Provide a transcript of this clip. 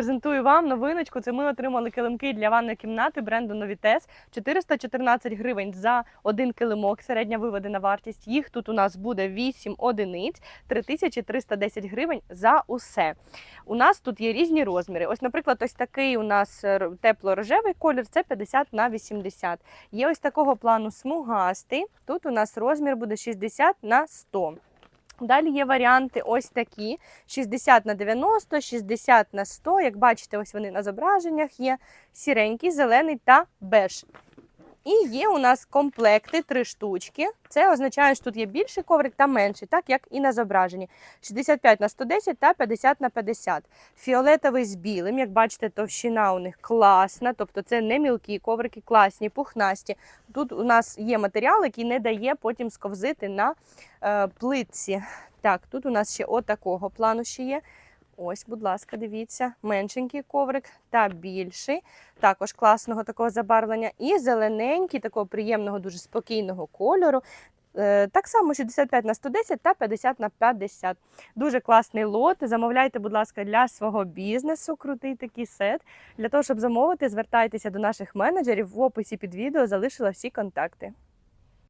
презентую вам новиночку. Це ми отримали килимки для ванної кімнати бренду Novitez. 414 гривень за один килимок, середня виведена вартість. Їх тут у нас буде 8 одиниць, 3310 гривень за усе. У нас тут є різні розміри. Ось, наприклад, ось такий у нас тепло-рожевий колір це 50 на 80. Є ось такого плану смугастий. Тут у нас розмір буде 60 на 100. Далі є варіанти ось такі: 60 на 90, 60 на 100. Як бачите, ось вони на зображеннях є сіренький, зелений та беж. І є у нас комплекти три штучки. Це означає, що тут є більший коврик та менший, так як і на зображенні. 65 на 110 та 50 на 50. Фіолетовий з білим, як бачите, товщина у них класна, тобто це не мілкі коврики, класні, пухнасті. Тут у нас є матеріал, який не дає потім сковзити на е, плитці. Так, тут у нас ще отакого плану ще є. Ось, будь ласка, дивіться, меншенький коврик та більший, також класного такого забарвлення, і зелененький, такого приємного, дуже спокійного кольору. Е, Так само 65 на 110 та 50 на 50. Дуже класний лот. Замовляйте, будь ласка, для свого бізнесу. Крутий такий сет. Для того, щоб замовити, звертайтеся до наших менеджерів. В описі під відео залишила всі контакти.